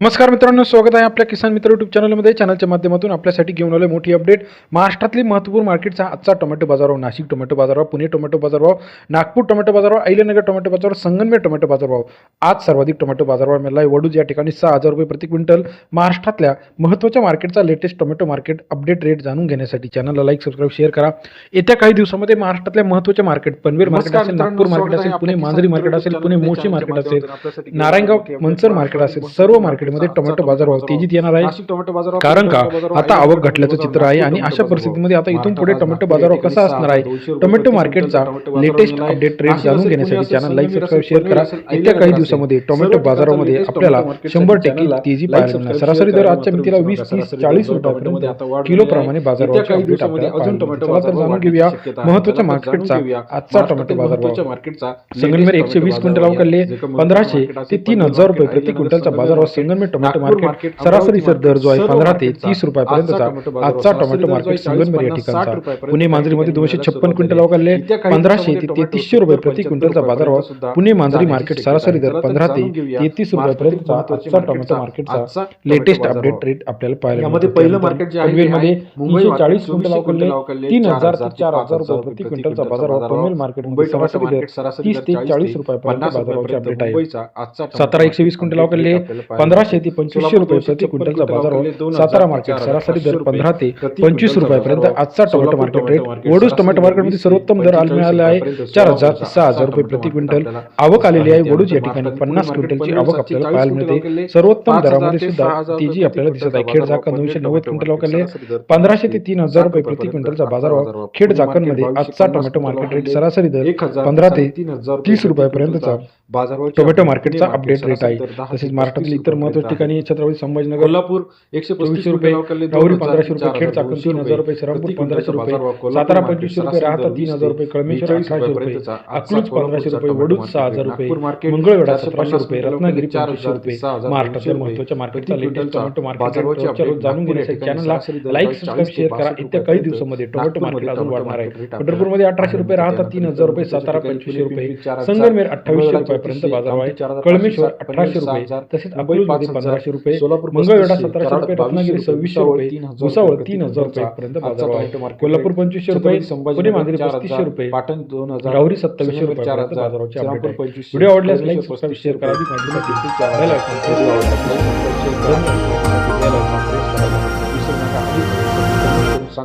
नमस्कार मित्रांनो स्वागत आहे आपल्या किसान मित्र युट्यूब चॅनलमध्ये चॅनलच्या माध्यमातून आपल्यासाठी घेऊन आलोय मोठी अपडेट महाराष्ट्रातली महत्त्वपूर्ण मार्केटचा आजचा टोमॅटो बाजारभाव नाशिक टोमॅटो बाजारभाव पुणे टोमॅटो बाजारभाव नागपूर टोमॅटो बाजारभाव अहिल्यानगर टोमॅटो बाजारभाव संगमनेर टोमॅटो बाजारभाव. आज सर्वाधिक टोमॅटो बाजारभाव मिळाला आहे वडूज या ठिकाणी सहा हजार रुपये प्रति क्विंटल. महाराष्ट्रातल्या महत्त्वाच्या मार्केटचा latest tomato market update rate जाणून घेण्यासाठी चॅनलला लाईक सबस्क्राईब शेअर करा. येत्या काही दिवसामध्ये महाराष्ट्रातल्या महत्त्वाच्या मार्केट पनवेल मार्केट असेल नागपूर मार्केट असेल पुणे मांजरी मार्केट असेल पुणे मोशी मार्केट असेल नारायणगाव आलो. मनसर मार्केट असेल सर्व मार्केटमध्ये टोमॅटो बाजारभाव तेजीत येणार आहे. टोमॅटो बाजारावर कारण का? आता. आवक घटल्याचं चित्र आहे आणि अशा परिस्थितीमध्ये आता इथून पुढे टोमॅटो बाजारभाव कसा असणार आहे? टोमॅटो मार्केटचा लेटेस्ट अपडेट रेट जाणून घेण्यासाठी चॅनल लाईक सबस्क्राईब शेअर करा. येत्या काही दिवसामध्ये टोमॅटो बाजारामध्ये आपल्याला शंभर टक्के तेजी पाहायला मिळणार. सरासरी दर आजच्या मितीला वीस तीस चाळीस रुपयापर्यंत किलो प्रमाणे तर जाणून घेऊया महत्त्वाच्या मार्केटचा आजचा टोमॅटो बाजारभाव मार्केटचा संगमनेर एकशे वीस क्विंटल अवकाडले पंधराशे ते तीन हजार रुपये प्रति क्विंटलचा बाजारभाव संगमनेर टोमॅटो मार्केट सरासरी सर दर जो आहे पंधरा ते तीस रुपयापर्यंतचा आजचा टोमॅटो मार्केट संगमनेर या ठिकाणचा. पुणे मांजरीमध्ये दोनशे छप्पन क्विंटल अवकाडले पंधराशे ते तेहतीसशे रुपये प्रति क्विंटलचा बाजारभाव पुणे मांजरी मार्केट सरासरी दर पंधरा ते तेहतीस रुपयापर्यंतचा आजचा टोमॅटो मार्केटचा लेटेस्ट अपडेट रेट आपल्याला पाहायला यामध्ये. पहिलं मार्केट जे आहे आहे मुंबई मार्केट, चाळीस क्विंटल तीन हजार ते चार हजार रुपये प्रति क्विंटलचा बाजारभाव पनवेल मुंबई मार्केटमध्ये टोमॅटो सरासरी दर मार्केट तीस ते 40 चाळीस रुपयापर्यंत 50 बाजाराचे रुपयापर्यंत अपडेट आहे सातारा एकशे वीस क्विंटल मार्केट पाहायला पंधराशे ते मिळतो. पंचवीसशे रुपये प्रति क्विंटलचा बाजारभाव अवकाडले, सातारा मार्केट सरासरी दर पंधरा ते पंचवीस रुपयापर्यंत. आजचा टोमॅटो मार्केट टोमॅटो रेट सरासरी टोमॅटो मार्केटमध्ये सर्वोत्तम दर मिळाला आहे चार हजार सहा हजार रुपये प्रति क्विंटल आवक आलेली आहे वडूज या ठिकाणी पन्नास क्विंटलची आवक आपल्याला पाहायला मिळते सर्वोत्तम दरामध्ये सुद्धा तेजी आपल्याला दिसत आहे खेड झाकण दोनशे नव्वद क्विंटल दर पंधराशे ते तीन हजार रुपये प्रति क्विंटलचा बाजारभाव बाजारभाव. खेड झाकणमध्ये आजचा टोमॅटो मार्केट रेट सरासरी दर पंधरा ते तीस रुपयापर्यंतचा टोमॅटो मार्केटचा मार्केट अपडेट रेट आहे तसेच महाराष्ट्रातील इतर महत्त्वाच्या रुपयापर्यंत ठिकाणी छत्रपती संभाजीनगर कोल्हापूर एकशे पस्तीस चोवीसशे रुपये राहुरी पंधराशे रुपये खेड चाकण तीन हजार रुपये. श्रीरामपूर प्रति पंधराशे रुपये सातारा पंचवीसशे रुपये राहता तीन हजार रुपये कळमेश्वर अठराशे रुपये अकलूज पंधराशे रुपये वडूज सहा हजार रुपये मंगळवेढा चारशे सतराशे रुपये रत्नागिरी चार पंचवीसशे हजार रुपये दोनशे महत्त्वाच्या मार्केटचा लेटेस्ट टोमॅटो मार्केट रोज जाणून घेण्यासाठी चॅनलला लाईक सबस्क्राईब शेअर करा. येत्या काही दिवसामध्ये टोमॅटो मार्केट अजून वाढणार आहे. पंढरपूरमध्ये अठराशे रुपये राहता तीन हजार रुपये सातारा पंचवीसशे रुपये संगमनेर अठ्ठावीसशे रुपयापर्यंत बाजार आहे कळमेश्वर अठराशे रुपये. तसेच अकलूजमध्ये पंधराशे रुपये मंगळवेढा सतराशे रुपये रत्नागिरी सव्वीसशे रुपये भुसावळ तीन हजार रुपयापर्यंत बाजार आहे कोल्हापूर पंचवीसशे रुपये पुणे मांजरी पस्तीसशे रुपये पाटण दोन हजार राहुरी सत्तावीसशे संगमनेर चार हजार, व्हिडिओ आवडल्यास लाईक सबस्क्राईब शेअर करा